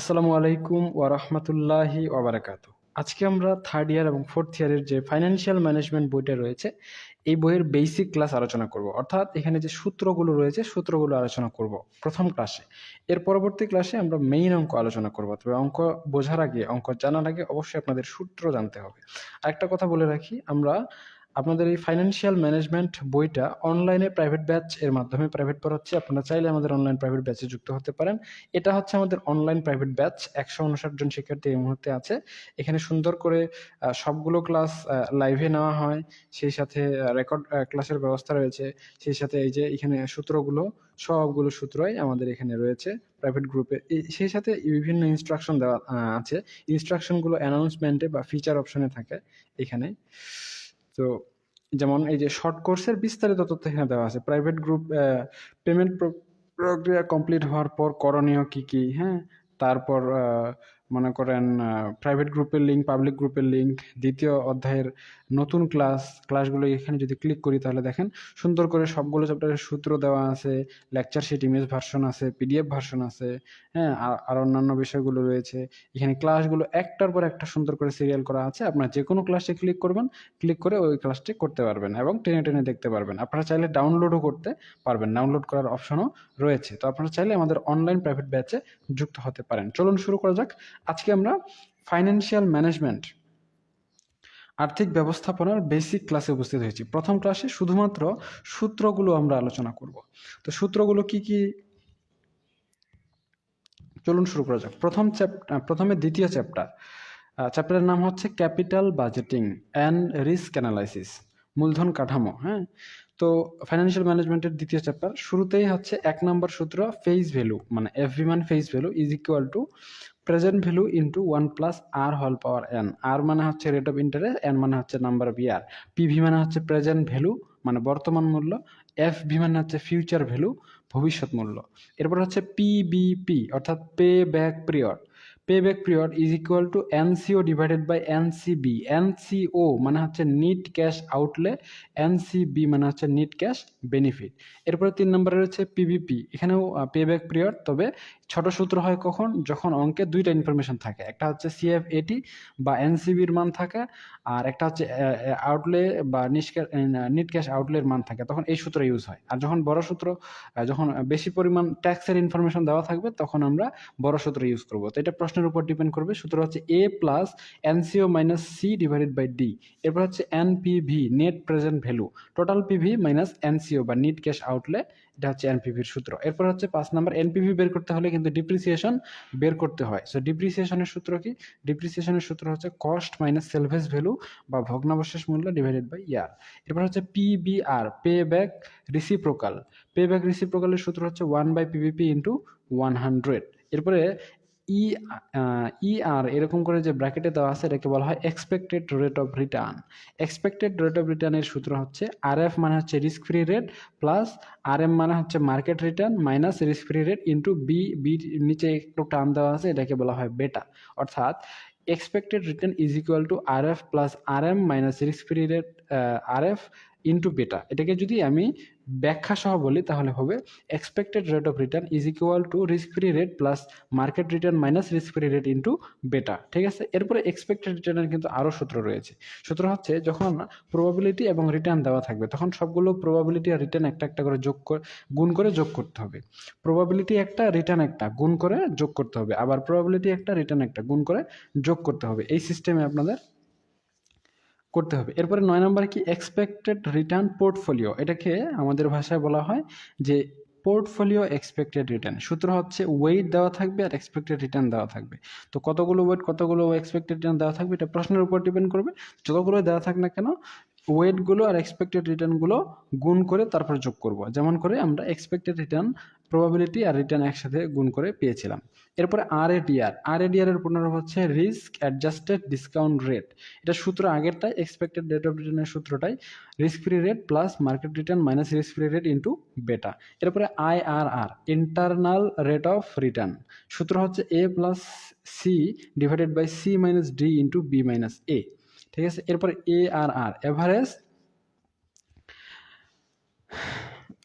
আসসালামু আলাইকুম ওয়া রাহমাতুল্লাহি ওয়া বারাকাতু আজকে আমরা থার্ড ইয়ার এবং ফোর্থ ইয়ারের যে ফাইন্যান্সিয়াল ম্যানেজমেন্ট বইটা রয়েছে, এই বইয়ের বেসিক ক্লাস আলোচনা করব। অর্থাৎ এখানে যে সূত্রগুলো রয়েছে, সূত্রগুলো আলোচনা করব প্রথম ক্লাসে এর পরবর্তী ক্লাসে আমরা মেইন অঙ্ক আলোচনা করব, তবে অঙ্ক বোঝার আগে, অঙ্ক জানার আগে অবশ্যই আপনাদের সূত্র জানতে হবে। আরেকটা কথা বলে রাখি, আমরা আপনাদের এই ফাইন্যান্সিয়াল ম্যানেজমেন্ট বইটা অনলাইনে প্রাইভেট ব্যাচ এর মাধ্যমে প্রাইভেট পড়াচ্ছি। আপনারা চাইলে আমাদের অনলাইন প্রাইভেট ব্যাচে যুক্ত হতে পারেন। এটা হচ্ছে আমাদের অনলাইন প্রাইভেট ব্যাচ একশো উনষাট জন শিক্ষার্থী এই মুহূর্তে আছে। এখানে সুন্দর করে সবগুলো ক্লাস লাইভে নেওয়া হয়। সেই সাথে রেকর্ড ক্লাসের ব্যবস্থা রয়েছে। সেই সাথে এই যে এখানে সূত্রগুলো, সবগুলো সূত্রই আমাদের এখানে রয়েছে প্রাইভেট গ্রুপে সেই সাথে বিভিন্ন ইনস্ট্রাকশন দেওয়া আছে। ইনস্ট্রাকশনগুলো অ্যানাউন্সমেন্টে বা ফিচার অপশনে থাকে এখানে। তো যেমন এই যে শর্ট কোর্সের বিস্তারিত তথ্য এখানে দেওয়া আছে। প্রাইভেট গ্রুপ পেমেন্ট প্রক্রিয়া কমপ্লিট হওয়ার পর করণীয় কী কী? হ্যাঁ তারপর মনে করেন প্রাইভেট গ্রুপের লিঙ্ক পাবলিক গ্রুপের লিঙ্ক দ্বিতীয় অধ্যায়ের নতুন ক্লাস ক্লাসগুলো এখানে যদি ক্লিক করি তাহলে দেখেন, সুন্দর করে সবগুলো চ্যাপ্টারের সূত্র দেওয়া আছে লেকচার শিট ইমেজ ভার্সন আছে পিডিএফ ভার্সন আছে হ্যাঁ আর- অন্যান্য বিষয়গুলো রয়েছে। এখানে ক্লাসগুলো একটার পর একটা সুন্দর করে সিরিয়াল করা আছে। আপনার যে কোনো ক্লাসে ক্লিক করবেন ক্লিক করে ওই ক্লাসটি করতে পারবেন এবং টেনে টেনে দেখতে পারবেন। আপনারা চাইলে ডাউনলোডও করতে পারবেন ডাউনলোড করার অপশনও রয়েছে। তো আপনারা চাইলে আমাদের অনলাইন প্রাইভেট ব্যাচে যুক্ত হতে পারেন। চলুন শুরু করা যাক। আজকে আমরা ফাইন্যান্সিয়াল ম্যানেজমেন্ট আর্থিক ব্যবস্থাপনার বেসিক ক্লাসে উপস্থিত হয়েছি। প্রথম ক্লাসে শুধুমাত্র সূত্রগুলো আমরা আলোচনা করব। তো সূত্রগুলো কি কি? চলুন শুরু করা যাক। প্রথম চ্যাপ্টার প্রথমে দ্বিতীয় চ্যাপ্টার চ্যাপ্টারের নাম হচ্ছে capital budgeting and risk analysis মূলধন কাঠামো হ্যাঁ? তো ফাইন্যান্সিয়াল ম্যানেজমেন্টের দ্বিতীয় চ্যাপ্টার শুরুতেই হচ্ছে এক নম্বর সূত্র ফেস ভ্যালু মানে এফভি মান face value is equal to present value into one plus R whole power N আর মানে হচ্ছে রেট অফ ইন্টারেস্ট এন মানে হচ্ছে নাম্বার অফ ইয়ার পিভি মানে হচ্ছে প্রেজেন্ট ভ্যালু মানে বর্তমান মূল্য. এফ ভি মানে হচ্ছে ফিউচার ভ্যালু ভবিষ্যৎ মূল্য. এরপর হচ্ছে পিবিপি অর্থাৎ pay back period pay back period is equal to NCO divided by NCB NCO মানে হচ্ছে নিট ক্যাশ আউটলে এনসিবি মানে হচ্ছে নিট ক্যাশ বেনিফিট এরপরে তিন নম্বরে রয়েছে পিবিপি এখানেও পে ব্যাক পিরিয়ড তবে ছোট সূত্র হয় কখন? যখন অঙ্কে দুইটা ইনফরমেশন থাকে। একটা হচ্ছে সিএফ এটি বা এনসিবির মান থাকে আর একটা হচ্ছে আউটলে বা নিট ক্যাশ আউটলের মান থাকে। তখন এই সূত্র ইউজ হয়। আর যখন বড় সূত্র যখন বেশি পরিমাণ ট্যাক্সের ইনফরমেশন দেওয়া থাকবে, তখন আমরা বড় সূত্র ইউজ করব। তো এটা প্রশ্নের উপর ডিপেন্ড করবে। সূত্র হচ্ছে A plus NCO minus C divided by D এরপর হচ্ছে NPV net present value total PV minus NCO বা নিট ক্যাশ আউটলে এটা হচ্ছে এনপিভির সূত্র। এরপর হচ্ছে পাঁচ নাম্বার, এনপিভি বের করতে হলে কিন্তু ডিপ্রিসিয়েশন বের করতে হয়। সো ডিপ্রিসিয়েশনের সূত্র কি? ডিপ্রিসিয়েশনের সূত্র হচ্ছে কস্ট মাইনাস সেলভেজ ভ্যালু বা ভগ্নাবশেষ মূল্য ডিভাইডেড বাই ইয়ার এরপর হচ্ছে PBR pay back reciprocal pay back রিসিপ্রোকালের সূত্র হচ্ছে one by PVP into one hundred এরপরে ই ই আর এরকম করে যে ব্র্যাকেটে দেওয়া আছে, এটাকে বলা হয় expected rate of return expected rate of রিটার্নের সূত্র হচ্ছে আর এফ মানে হচ্ছে risk free rate plus R M মানে হচ্ছে market return minus risk free rate into B B নিচে একটু টার্ম দেওয়া আছে, এটাকে বলা হয় বেটা অর্থাৎ expected return is equal to R F plus R M minus risk free rate R F into beta এটাকে যদি আমি ব্যাখ্যা সহ বলি, তাহলে হবে expected rate of return is equal to risk free rate plus market return minus risk free rate into beta ঠিক আছে? এরপরে এক্সপেক্টেড রিটার্নের কিন্তু আরও সূত্র রয়েছে। সূত্র হচ্ছে, যখন প্রবাবিলিটি এবং রিটার্ন দেওয়া থাকবে, তখন সবগুলো প্রবাবিলিটি আর রিটার্ন একটা একটা করে যোগ করে গুণ করে যোগ করতে হবে। প্রবাবিলিটি একটা রিটার্ন একটা, গুণ করে যোগ করতে হবে। আবার প্রবাবিলিটি একটা রিটার্ন একটা, গুণ করে যোগ করতে হবে। এই সিস্টেমে আপনাদের করতে হবে। এরপরে নয় নম্বরে কি? এক্সপেক্টেড রিটার্ন পোর্টফোলিও এটাকে আমাদের ভাষায় বলা হয় যে পোর্টফোলিও এক্সপেক্টেড রিটার্ন সূত্র হচ্ছে ওয়েট দেওয়া থাকবে আর এক্সপেক্টেড রিটার্ন দেওয়া থাকবে। তো কতগুলো ওয়েট কতগুলো এক্সপেক্টেড রিটার্ন দেওয়া থাকবে? এটা প্রশ্নের উপর ডিপেন্ড করবে। যতগুলো দেওয়া থাক না কেন ওয়েটগুলো আর এক্সপেক্টেড রিটার্নগুলো গুণ করে তারপর যোগ করব। যেমন করে আমরা এক্সপেক্টেড রিটার্ন প্রবাবিলিটি আর রিটার্ন একসাথে গুণ করে পেয়েছিলাম। এরপরে আর এডিআর আর এডিআর এর পুনরায় হচ্ছে রিস্ক অ্যাডজাস্টেড ডিসকাউন্ট রেট এটা সূত্র আগেরটাই এক্সপেক্টেড রেট অফ রিটার্নের সূত্রটাই risk free rate plus market return minus risk free rate into beta এরপরে I R R internal rate of return সূত্র হচ্ছে A plus C divided by C minus D into B minus A ঠিক আছে? এরপরে এ আর আর average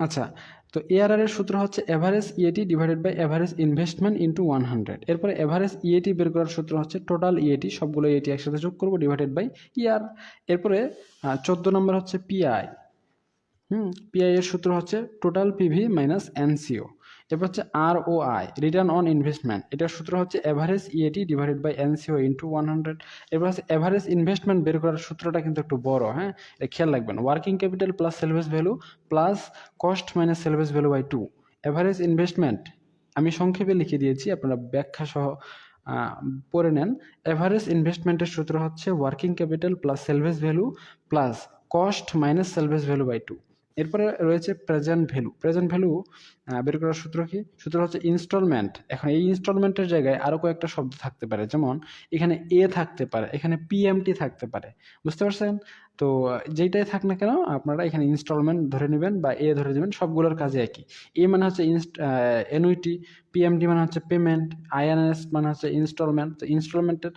আচ্ছা তো ARR এর সূত্র হচ্ছে average EAT divided by average investment into one hundred এরপরে এভারেজ ইএটি বের করার সূত্র হচ্ছে টোটাল ইএটি সবগুলো ইএটি একসাথে যোগ করব ডিভাইডেড বাই ইয়ার এরপরে চোদ্দ নম্বর হচ্ছে পিআই হুম পিআই এর সূত্র হচ্ছে টোটাল পিভি মাইনাস এনসিও এরপর হচ্ছে R O I return on investment এটার সূত্র হচ্ছে average EAT divided by NCO into one hundred এরপর হচ্ছে এভারেজ ইনভেস্টমেন্ট বের করার সূত্রটা কিন্তু একটু বড় হ্যাঁ? এটা খেয়াল রাখবেন working capital plus salvage value plus cost minus salvage value by two average investment আমি সংক্ষেপে লিখে দিয়েছি, আপনারা ব্যাখ্যা সহ পড়ে নেন এভারেজ ইনভেস্টমেন্টের সূত্র হচ্ছে working capital plus salvage value plus cost minus salvage value by two এরপরে রয়েছে প্রেজেন্ট ভ্যালু প্রেজেন্ট ভ্যালু বের করার সূত্র কি? সূত্র হচ্ছে ইনস্টলমেন্ট এখন এই ইনস্টলমেন্টের জায়গায় আরও কয়েকটা শব্দ থাকতে পারে। যেমন, এখানে এ থাকতে পারে, এখানে পিএমটি থাকতে পারে। বুঝতে পারছেন? তো যেটাই থাক না কেন, আপনারা এখানে ইনস্টলমেন্ট ধরে নেবেন বা এ ধরে নেবেন, সবগুলোর কাজে একই। এ মানে হচ্ছে ইনস্ট এনুইটি পিএমটি মানে হচ্ছে পেমেন্ট আইএনএস মানে হচ্ছে ইনস্টলমেন্ট তো ইনস্টলমেন্টের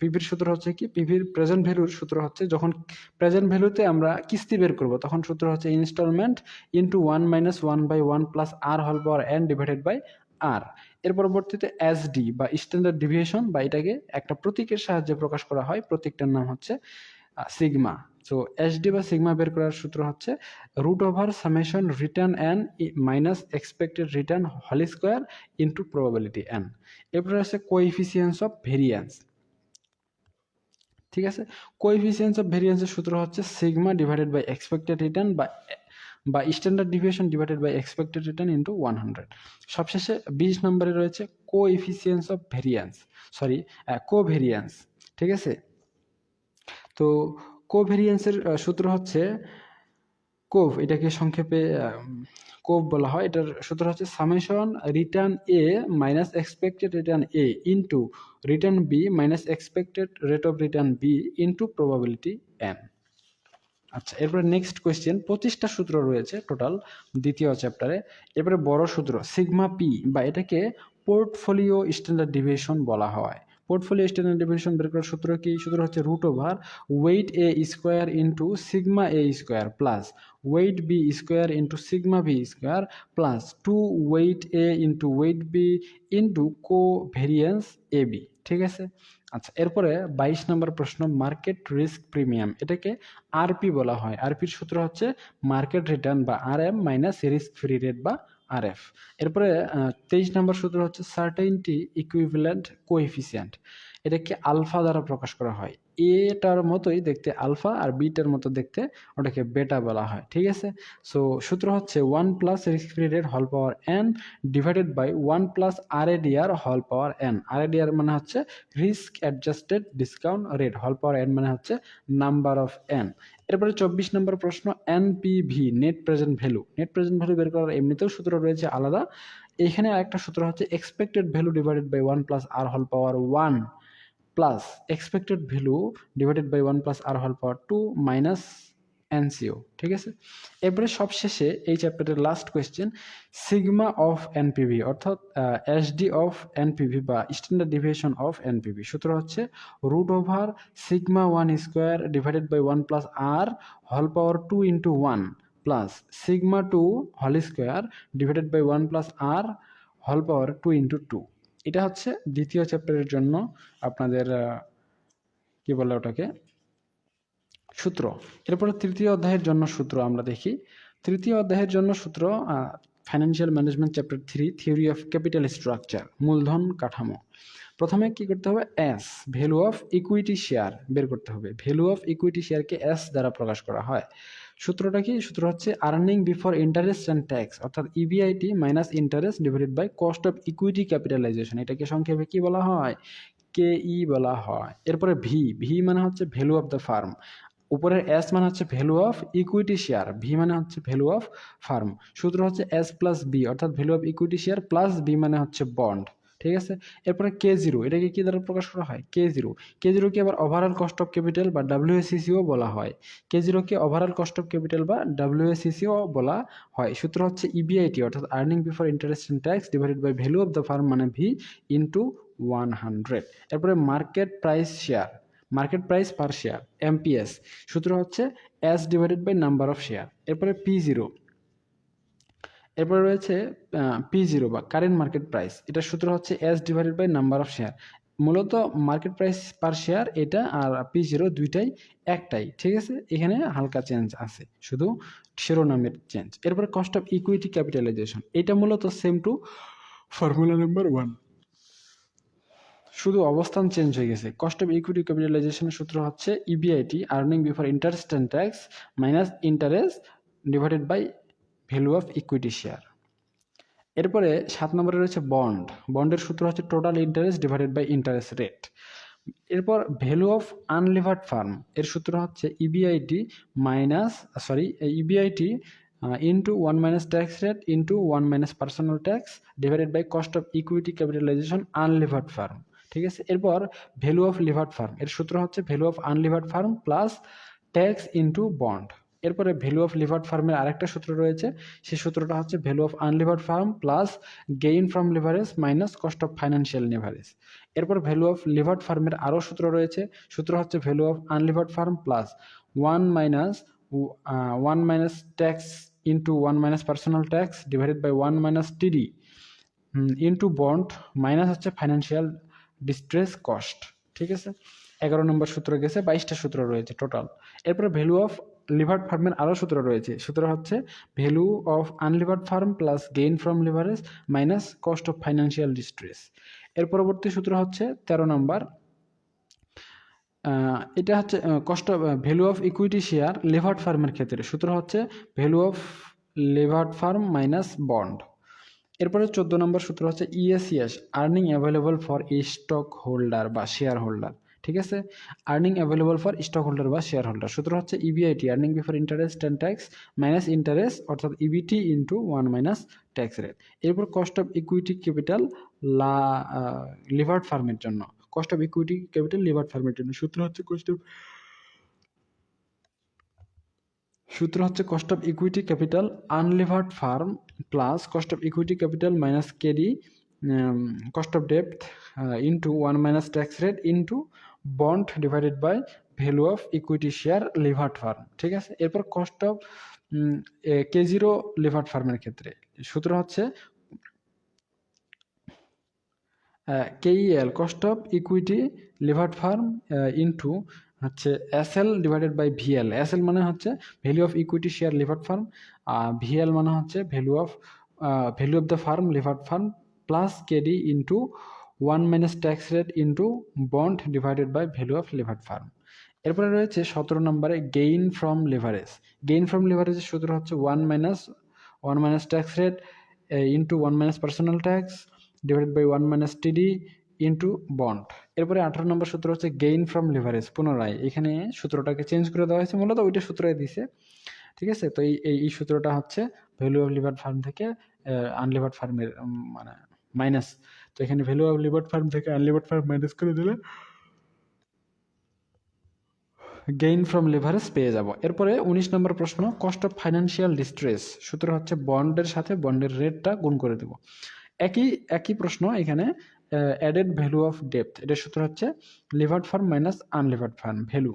পিভির সূত্র হচ্ছে কি? পিভির প্রেজেন্ট ভ্যালুর সূত্র হচ্ছে যখন প্রেজেন্ট ভ্যালুতে আমরা কিস্তি বের করব, তখন সূত্র হচ্ছে installment into one minus one by one plus R whole power N divided by R এর পরবর্তীতে এসডি বা স্ট্যান্ডার্ড ডিভিয়েশন বা এটাকে একটা প্রতীকের সাহায্যে প্রকাশ করা হয়, প্রতীকটার নাম হচ্ছে সিগমা সো এসডি বা সিগমা বের করার সূত্র হচ্ছে root over summation return N minus expected return whole square into probability N এরপরে আছে কোএফিসিয়েন্স অফ ভেরিয়েন্স ঠিক আছে? কোএফিসিয়েন্স অফ ভেরিয়েন্সের সূত্র হচ্ছে sigma divided by expected return বা বা standard deviation divided by expected return into one hundred সবশেষে বিশ নম্বরে রয়েছে coefficient of variance sorry covariance ঠিক আছে? তো কো ভেরিয়েন্সের সূত্র হচ্ছে কোভ এটাকে সংক্ষেপে কোভ বলা হয়। এটার সূত্র হচ্ছে summation return A minus expected return A into return B minus expected rate of return B into probability N আচ্ছা এরপরে নেক্সট কোয়েশ্চেন পঁচিশটা সূত্র রয়েছে টোটাল দ্বিতীয় চ্যাপ্টারে এরপরে বড় সূত্র সিগমা পি বা এটাকে পোর্টফোলিও স্ট্যান্ডার্ড ডিভিশন বলা হয়। পোর্টফোলিও স্ট্যান্ডার্ড ডিভিয়েশন বের করার সূত্র কি? সূত্র হচ্ছে root over weight A square into sigma A square plus weight B square into sigma B square plus two weight A into weight B into covariance A B ঠিক আছে? আচ্ছা এরপরে বাইশ নম্বর প্রশ্ন মার্কেট রিস্ক প্রিমিয়াম এটাকে RP বলা হয়। আরপির সূত্র হচ্ছে মার্কেট রিটার্ন বা R M minus risk free rate বা আর এফ এরপরে তেইশ নম্বর সূত্র হচ্ছে সার্টেইনটি ইকুইভ্যালেন্ট কোএফিসিয়েন্ট এটাকে আলফা দ্বারা প্রকাশ করা হয়। এটার মতোই দেখতে আলফা আর বিটার মতো দেখতে ওটাকে বেটা বলা হয়, ঠিক আছে? সো সূত্র হচ্ছে one plus risk rate whole power N divided by one plus R ADR whole power N R ADR মানে হচ্ছে risk adjusted discount rate whole power N মানে হচ্ছে নাম্বার অফ এন এরপরে চব্বিশ নম্বর প্রশ্ন NPV net present value net present value বের করার এমনিতেও সূত্র রয়েছে আলাদা। এখানে আরেকটা সূত্র হচ্ছে expected value divided by one plus R whole power one plus expected value divided by one plus R whole power two minus NCO ঠিক আছে? এরপরে সবশেষে এই চ্যাপ্টারের last question sigma of NPV অর্থাৎ এসডি অফ এনপিভি বা standard deviation of NPV সূত্র হচ্ছে root over sigma one square divided by one plus R whole power two into one plus sigma two whole square divided by one plus R whole power two into two এটা হচ্ছে দ্বিতীয় চ্যাপ্টারের জন্য আপনাদের কি বলে ওটাকে? সূত্র। এরপরে তৃতীয় অধ্যায়ের জন্য সূত্র আমরা দেখি। তৃতীয় অধ্যায়ের জন্য সূত্র financial management chapter three theory of capital structure মূলধন কাঠামো। প্রথমে কি করতে হবে? S value of equity share বের করতে হবে। ভ্যালু অফ ইকুইটি শেয়ারকে এস দ্বারা প্রকাশ করা হয়। সূত্রটা কি? সূত্র হচ্ছে earning before interest and tax অর্থাৎ E EBIT minus interest divided by cost of equity capitalization এটাকে সংক্ষেপে কি বলা হয়? কে ই বলা হয়। এরপরে ভি ভি মানে হচ্ছে ভ্যালু অফ দ্য ফার্ম উপরের এস মানে হচ্ছে value of equity share V মানে হচ্ছে ভ্যালু অফ ফার্ম সূত্র হচ্ছে এস প্লাস বি অর্থাৎ value of equity share plus B মানে হচ্ছে বন্ড ঠিক আছে? এরপরে কে জিরো এটাকে কী দ্বারা প্রকাশ করা হয়? কে জিরো কে জিরোকে আবার ওভারঅল কস্ট অফ ক্যাপিটাল বা ডাব্লিউএসিসিও বলা হয়। কে জিরোকে ওভারঅল কস্ট অফ ক্যাপিটাল বা ডাব্লিউএসিসিও বলা হয়। সূত্র হচ্ছে E ইবিআইটি অর্থাৎ earning before interest and tax divided by value of the firm মানে ভি ইন্টু ওয়ান হান্ড্রেড এরপরে market price share market price per share MPS সূত্র হচ্ছে S divided by number of share এরপরে P zero এরপরে রয়েছে P zero বা current market price এটার সূত্র হচ্ছে S divided by number of share মূলত মার্কেট প্রাইস পার শেয়ার এটা আর পি জিরো দুইটাই একটাই, ঠিক আছে? এখানে হালকা চেঞ্জ আছে, শুধু শিরোনামের চেঞ্জ এরপরে কস্ট অফ ইকুইটি ক্যাপিটালাইজেশন এটা মূলত same to formula number one শুধু অবস্থান চেঞ্জ হয়ে গেছে। কস্ট অফ ইকুইটি ক্যাপিটালাইজেশনের সূত্র হচ্ছে EBIT earning before interest and tax minus interest divided by value of equity share এরপরে সাত নম্বরে রয়েছে বন্ড বন্ডের সূত্র হচ্ছে total interest divided by interest rate এরপর ভ্যালু অফ আনলিভার্ড ফার্ম এর সূত্র হচ্ছে EBIT minus sorry EBIT into one minus tax rate into one minus personal tax divided by cost of equity capitalization unlevered firm ঠিক আছে? এরপর value of levered farm এর সূত্র হচ্ছে value of unlevered firm plus tax into bond এরপরে value of levered ফার্মের আরেকটা সূত্র রয়েছে। সেই সূত্রটা হচ্ছে value of unlevered firm plus gain from leverage minus cost of financial leverage এরপর ভ্যালু অফ লিভার্ড ফার্মের আরও সূত্র রয়েছে। সূত্র হচ্ছে value of unlevered firm plus one minus one minus tax into one minus personal tax divided by one minus TD into bond minus হচ্ছে financial distress cost ঠিক আছে? এগারো নম্বর সূত্র গেছে, বাইশটা সূত্র রয়েছে টোটাল এরপরে ভ্যালু অফ লিভার্ড ফার্মের আরও সূত্র রয়েছে। সূত্র হচ্ছে value of unlevered firm plus gain from leverage minus cost of financial distress এর পরবর্তী সূত্র হচ্ছে, তেরো নম্বর। এটা হচ্ছে cost value of equity share levered ফার্মের ক্ষেত্রে। সূত্র হচ্ছে value of levered firm minus bond এরপরে চোদ্দ নম্বর সূত্র হচ্ছে ESES earning available for stockholder বা শেয়ার হোল্ডার ঠিক আছে? Earning available for stock holder বা শেয়ার হোল্ডার সূত্র হচ্ছে EBIT earning before interest and tax minus interest অর্থাৎ EBT into one minus tax rate এরপর কস্ট অফ ইকুইটি ক্যাপিটাল লা levered ফার্মের জন্য। Cost of equity capital levered ফার্মের জন্য। সূত্র হচ্ছে কস্ট অফ সূত্র হচ্ছে cost of equity capital unlevered firm plus cost of equity capital minus KD cost of depth into one minus tax rate into bond divided by value of equity share levered firm ঠিক আছে? এরপর cost of K zero levered ফার্মের ক্ষেত্রে। সূত্র হচ্ছে KEL cost of equity levered firm into হচ্ছে SL divided by VL SL মানে হচ্ছে value of equity share levered firm VL মানে হচ্ছে value of value of the firm levered firm plus KD into one minus tax rate into bond divided by value of levered firm এরপরে রয়েছে সতেরো নম্বরে gain from leverage gain from লিভারেজের সূত্র হচ্ছে one minus one minus tax rate into one minus personal tax divided by one minus TD into bond এরপরে আঠারো নম্বর সূত্র হচ্ছে গেইন ফ্রম লিভারেজ পুনরায়। এখানে সূত্রটাকে চেঞ্জ করে দেওয়া হয়েছে মূলত, ওইটা সূত্রই দিছে। ঠিক আছে? তো এই, এই- সূত্রটা হচ্ছে ভ্যালু অফ লিভার ফার্ম থেকে আনলিভার্ড ফার্মের মানে মাইনাস তো এখানে ভ্যালু অফ লিভার্ড ফার্ম থেকে আনলিভার্ড ফার্ম মাইনাস করে দিলে গেইন ফ্রম লিভারেজ পেয়ে যাব। এরপরে উনিশ নম্বর প্রশ্ন কস্ট অফ ফাইন্যান্সিয়াল ডিস্ট্রেস সূত্র হচ্ছে বন্ডের সাথে বন্ডের রেটটা গুণ করে দেব। একই একই প্রশ্ন এখানে অ্যাডেড ভ্যালু অফ ডেপথ এটার সূত্র হচ্ছে levered firm minus unlevered firm value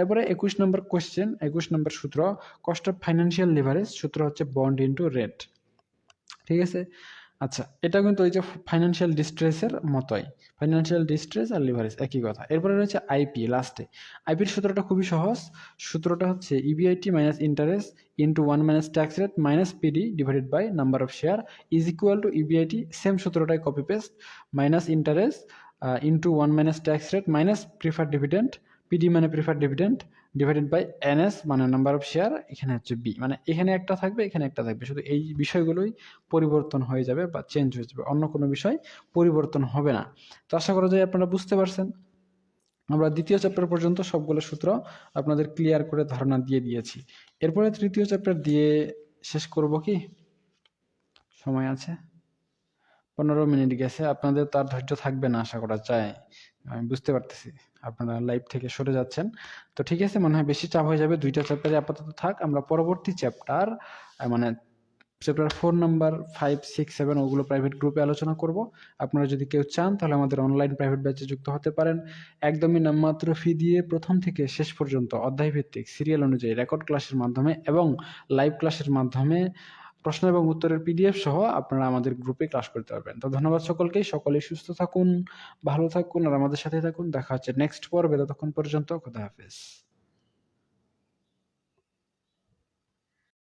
এরপরে একুশ নম্বর কোয়েশ্চেন একুশ নম্বর সূত্র কস্ট অফ ফাইন্যান্সিয়াল লিভারেজ সূত্র হচ্ছে বন্ড ইন্টু রেট ঠিক আছে? আচ্ছা এটা কিন্তু ওই যে ফাইন্যান্সিয়াল ডিস্ট্রেসের মতোই। ফাইন্যান্সিয়াল ডিস্ট্রেস আর লিভারেজ একই কথা। এরপরে রয়েছে আইপি লাস্টে আইপির সূত্রটা খুবই সহজ। সূত্রটা হচ্ছে EBIT minus interest into one minus tax rate minus PD divided by number of share is equal to EBIT same সূত্রটাই copy paste minus interest into one minus tax rate minus prefer dividend PD মানে prefer dividend divided by NS মানে number of share এখানে হচ্ছে B মানে এখানে একটা থাকবে, এখানে একটা থাকবে। শুধু এই বিষয়গুলোই পরিবর্তন হয়ে যাবে বা চেঞ্জ হয়ে যাবে, অন্য কোনো বিষয় পরিবর্তন হবে না। তো আশা করা যায় আপনারা বুঝতে পারছেন। আমরা দ্বিতীয় চ্যাপ্টার পর্যন্ত সবগুলো সূত্র আপনাদের ক্লিয়ার করে ধারণা দিয়ে দিয়েছি। এরপরে তৃতীয় চ্যাপ্টার দিয়ে শেষ করব কি? সময় আছে? পনেরো মিনিট গেছে, আপনাদের তার ধৈর্য থাকবে না, আশা করা যায়। আমি বুঝতে পারতেছি, আপনারা লাইভ থেকে সরে যাচ্ছেন। তো ঠিক আছে, মনে হয় বেশি চাপ হয়ে যাবে, দুইটা চ্যাপ্টারে আপাতত থাক। আমরা পরবর্তী চ্যাপ্টার মানে chapter four number five six seven ওগুলো প্রাইভেট গ্রুপে আলোচনা করব। আপনারা যদি কেউ চান, তাহলে আমাদের অনলাইন প্রাইভেট ব্যাচে যুক্ত হতে পারেন। একদমই নামমাত্র ফি দিয়ে প্রথম থেকে শেষ পর্যন্ত অধ্যায়ভিত্তিক সিরিয়াল অনুযায়ী রেকর্ড ক্লাসের মাধ্যমে এবং লাইভ ক্লাসের মাধ্যমে প্রশ্ন এবং উত্তরের পিডিএফ সহ আপনারা আমাদের গ্রুপে ক্লাস করতে পারবেন। তো ধন্যবাদ সকলকে সকলে সুস্থ থাকুন, ভালো থাকুন, আর আমাদের সাথে থাকুন। দেখা হচ্ছে নেক্সট পর্বে, ততক্ষণ পর্যন্ত খোদা হাফেজ।